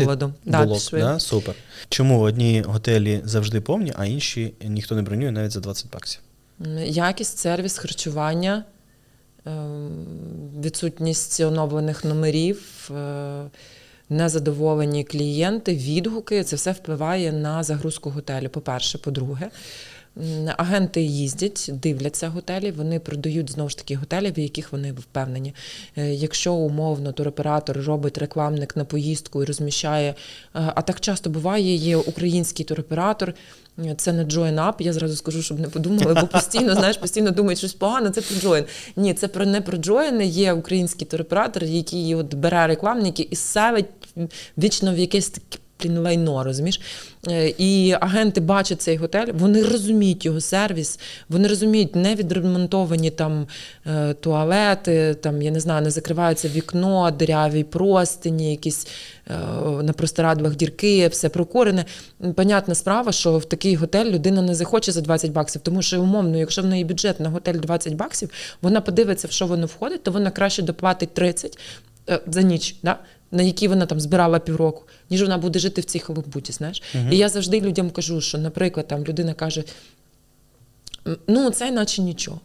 молоду. Да, блок, пішли. да? Супер. Чому одні готелі завжди повні, а інші ніхто не бронює навіть за 20 баксів? Якість, сервіс, харчування, ем, відсутність оновлених номерів, е, незадоволені клієнти, відгуки це все впливає на загрузку готелю. По-перше, по-друге, агенти їздять, дивляться готелі, вони продають знову ж таки готелі, в яких вони впевнені. Е, Якщо умовно туроператор робить рекламник на поїздку і розміщає, е, а так часто буває, є український туроператор. е, Це не Join Up, я зразу скажу, щоб не подумали, бо постійно, знаєш, постійно думають, щось погано, це про Join. Ні, це про не про Join, є український туроператор, який от бере рекламники і селить вічно в якесь таке блін, лайно, розумієш? Е, І агенти бачать цей готель, вони розуміють його сервіс, вони розуміють невідремонтовані там е, туалети, там, я не знаю, не закривається вікно, диряві простині, якісь е, на простирадлах дірки, все прокурене. Понятна справа, що в такий готель людина не захоче за 20 баксів, тому що умовно, якщо в неї бюджет на готель 20 баксів, вона подивиться, в що воно входить, то вона краще доплатить 30 е, за ніч, да? На якій вона там збирала півроку, ніж вона буде жити в цій халабуті, знаєш. І я завжди людям кажу, що, наприклад, там людина каже. Ну, це наче нічого.